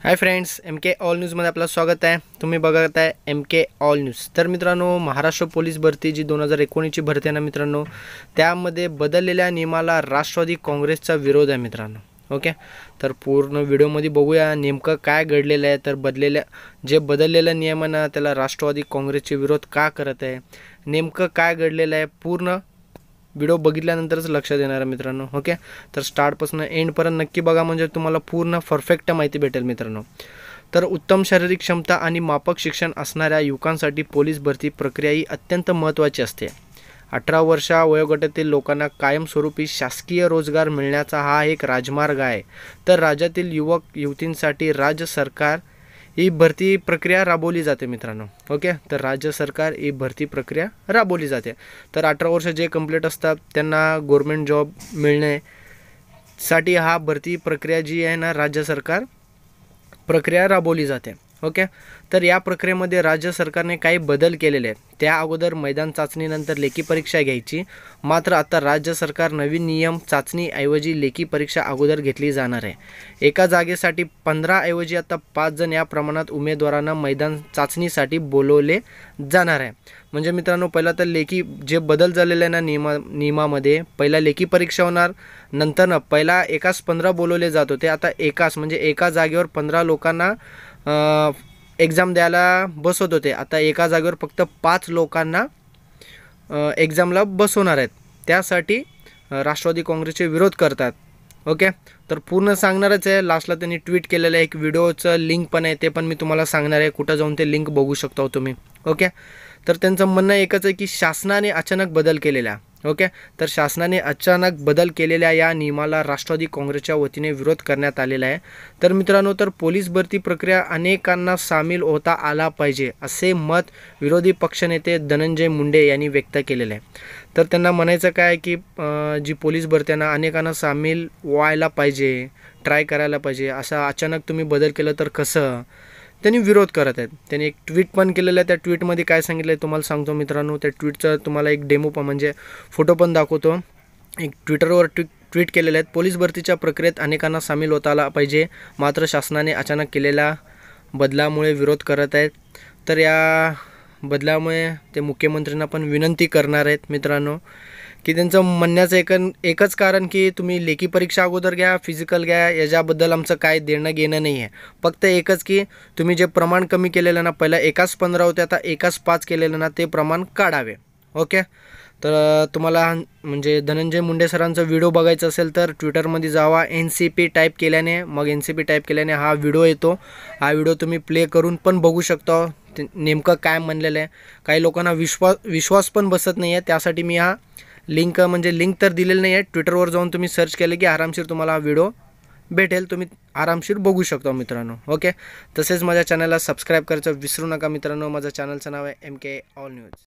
Hi friends M K all न्यूजमध्ये आपलं स्वागत आहे. तुम्ही बघत आहे एम के ऑल न्यूज तर मित्रांनो महाराष्ट्र पोलीस भरती जी दोन हजार एकोणीसची भरती आहे ना मित्रांनो त्यामध्ये बदललेल्या नियमाला राष्ट्रवादी काँग्रेसचा विरोध आहे मित्रांनो. ओके? तर पूर्ण व्हिडिओमध्ये बघूया नेमकं काय घडलेलं आहे. तर बदलेल्या जे बदललेलं नियम आहे ना त्याला राष्ट्रवादी काँग्रेसचे विरोध का करत आहे? नेमकं काय घडलेलं आहे? पूर्ण व्हिडिओ बघितल्यानंतरच लक्षात येणार आहे मित्रांनो ओके तर स्टार्टपासून एंडपर्यंत नक्की बघा म्हणजे तुम्हाला पूर्ण परफेक्ट माहिती भेटेल मित्रांनो. तर उत्तम शारीरिक क्षमता आणि मापक शिक्षण असणाऱ्या युवकांसाठी पोलीस भरती प्रक्रिया ही अत्यंत महत्त्वाची असते. अठरा वर्षा वयोगटातील लोकांना कायमस्वरूपी शासकीय रोजगार मिळण्याचा हा एक राजमार्ग आहे. तर राज्यातील युवक युवतींसाठी राज्य सरकार ही भरती प्रक्रिया राबवली जाते मित्रांनो. ओके? तर राज्य सरकार ही भरती प्रक्रिया राबवली जाते. तर अठरा वर्ष जे कंप्लीट असतात त्यांना गव्हर्मेंट जॉब मिळण्यासाठी हा भरती प्रक्रिया जी आहे ना राज्य सरकार प्रक्रिया राबवली जाते. ओके? तर या प्रक्रियेमध्ये राज्य सरकारने काही बदल केलेले आहेत. त्या अगोदर मैदान चाचणीनंतर लेखी परीक्षा घ्यायची. मात्र आता राज्य सरकार नवीन नियम चाचणीऐवजी लेखी परीक्षा अगोदर घेतली जाणार आहे. एका जागेसाठी पंधराऐवजी आता पाच जण या प्रमाणात उमेदवारांना मैदान चाचणीसाठी बोलवले जाणार आहे. म्हणजे मित्रांनो पहिला तर लेखी जे बदल झालेले आहे ना नियमा नियमामध्ये पहिला लेखी परीक्षा होणार नंतर ना पहिला एकाच पंधरा बोलवले जात होते. आता एकाच म्हणजे एका जागेवर पंधरा लोकांना एक्झाम द्यायला बसवत होते. आता एका जागेवर फक्त पाच लोकांना एक्झामला बसवणार आहेत. त्यासाठी राष्ट्रवादी काँग्रेसचे विरोध करतात. ओके? तर पूर्ण सांगणारच आहे. लास्टला त्यांनी ट्विट केलेलं आहे. एक व्हिडिओचं लिंक पण आहे. ते पण मी तुम्हाला सांगणार आहे. कुठं जाऊन ते लिंक बघू शकता हो तुम्ही. ओके? तर त्यांचं म्हणणं एकच आहे की शासनाने अचानक बदल केलेला. ओके? तर शासनाने अचानक बदल केलेल्या या नियमाला राष्ट्रवादी काँग्रेसच्या वतीने विरोध करण्यात आलेला आहे. तर मित्रांनो तर पोलीस भरती प्रक्रिया अनेकांना सामील होता आला पाहिजे असे मत विरोधी पक्षनेते धनंजय मुंडे यांनी व्यक्त केलेलं आहे. तर त्यांना म्हणायचं काय की जी पोलीस भरत्यांना अनेकांना सामील व्हायला पाहिजे ट्राय करायला पाहिजे असं अचानक तुम्ही बदल केलं तर कसं? त्यांनी विरोध करत आहेत. त्यांनी एक ट्विट पण केलेलं आहे. त्या ट्विटमध्ये काय सांगितलं आहे तुम्हाला सांगतो मित्रांनो. त्या ट्विटचं तुम्हाला एक डेमो पण म्हणजे फोटो पण दाखवतो. एक ट्विटरवर ट्विट ट्विट केलेले आहेत पोलीस भरतीच्या प्रक्रियेत अनेकांना सामील होता आला पाहिजे. मात्र शासनाने अचानक केलेल्या बदलामुळे विरोध करत आहेत. तर या बदलामुळे ते मुख्यमंत्र्यांना पण विनंती करणार आहेत मित्रांनो. की त्यांचं म्हणण्याचं एक एकच कारण की तुम्ही लेखी परीक्षा अगोदर घ्या फिजिकल घ्या याच्याबद्दल आमचं काय देणं घेणं नाही आहे फक्त एकच की तुम्ही जे प्रमाण कमी केलेलं ना पहिला एकाच पंधरा होते आता एकाच पाच केलेलं ना ते प्रमाण काढावे. ओके? तर तुम्हाला म्हणजे धनंजय मुंडे सरांचा व्हिडिओ बघायचा असेल तर ट्विटरमध्ये जावा एन सी पी टाईप केल्याने मग एन सी पी टाईप केल्याने हा व्हिडिओ येतो. हा व्हिडिओ तुम्ही प्ले करून पण बघू शकता. नेमकं काय म्हणलेलं आहे. काही लोकांना विश्वास विश्वास पण बसत नाही आहे त्यासाठी मी हा लिंक म्हणजे लिंक तर दिलेलं नाही आहे ट्विटरवर जाऊन तुम्ही सर्च केले की आरामशीर तुम्हाला हा व्हिडिओ भेटेल. तुम्ही आरामशीर बघू शकता मित्रांनो. ओके तसेच माझ्या चॅनलला सबस्क्राईब करायचं विसरू नका मित्रांनो. माझ्या चॅनलचं नाव आहे एम के ऑल न्यूज